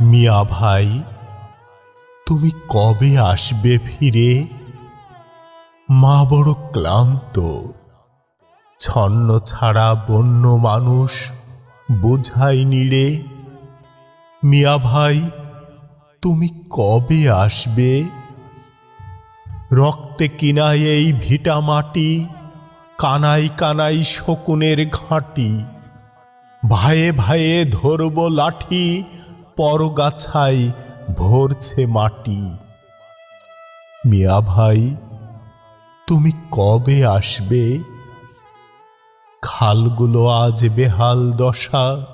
মিয়া ভাই, তুমি কবে আসবে ফিরে? মা বড় ক্লান্ত। ছন্ন ছাড়া বন্য মানুষ বোঝাই নিড়ে মিয়া ভাই, তুমি কবে আসবে? রক্তে কিনায় এই ভিটা মাটি কানাই কানাই শকুনের ঘাঁটি। ভাইয়ে ভাইয়ে ধরব লাঠি পরগাছায় ভরছে মাটি। মিয়া ভাই, তুমি কবে আসবে? খালগুলো আজ বেহাল দশা।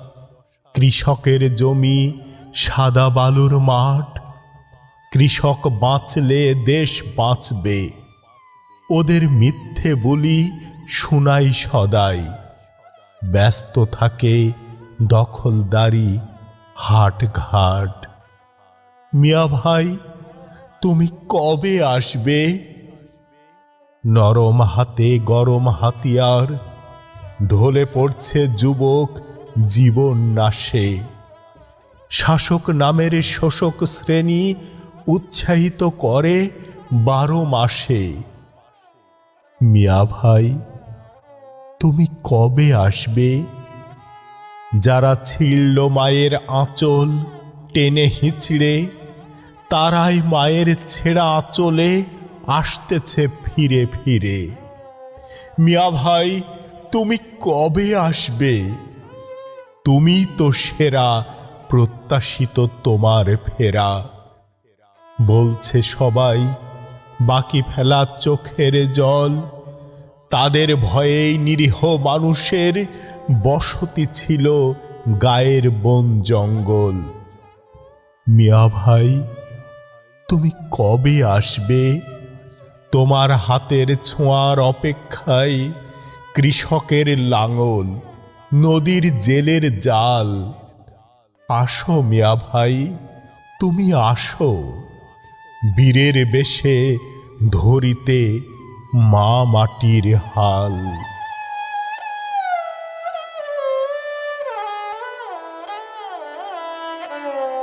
কৃষকের জমি সাদা বালুর মাঠ। কৃষক বাঁচলে দেশ বাঁচবে। ওদের মিথ্যে বলি শুনাই সদাই। ব্যস্ত থাকে দখলদারি হাট ঘাট। মিয়া ভাই, তুমি কবে আসবে? নরম হাতে গরম হাতিয়ার, ঢলে পড়ছে যুবক জীবন নাশে। শাসক নামের শোষক শ্রেণি উৎসাহিত করে বারো মাসে। মিয়া ভাই, তুমি কবে আসবে? যারা ছিঁড়ল মায়ের আঁচল, টেনে হিঁচড়ে, তারাই মায়ের ছেঁড়া আঁচলে আসতেছে ফিরে ফিরে। মিয়া ভাই, তুমি কবে আসবে? তুমি তো সেরা, প্রত্যাশিত তোমার ফেরা। বলছে সবাই, বাকি ফেলা চোখের জল। তাদের ভয়েই নিরীহ মানুষের বসতি ছিল গায়ের বন জঙ্গল। মিয়া ভাই, তুমি কবে আসবে? তোমার হাতের ছোঁয়ার অপেক্ষায় কৃষকের লাঙল, নদীর জেলের জাল। আসো মিয়া ভাই, তুমি আসো। বীরের বেশে ধরিতে মা মাটির হাল। Bye.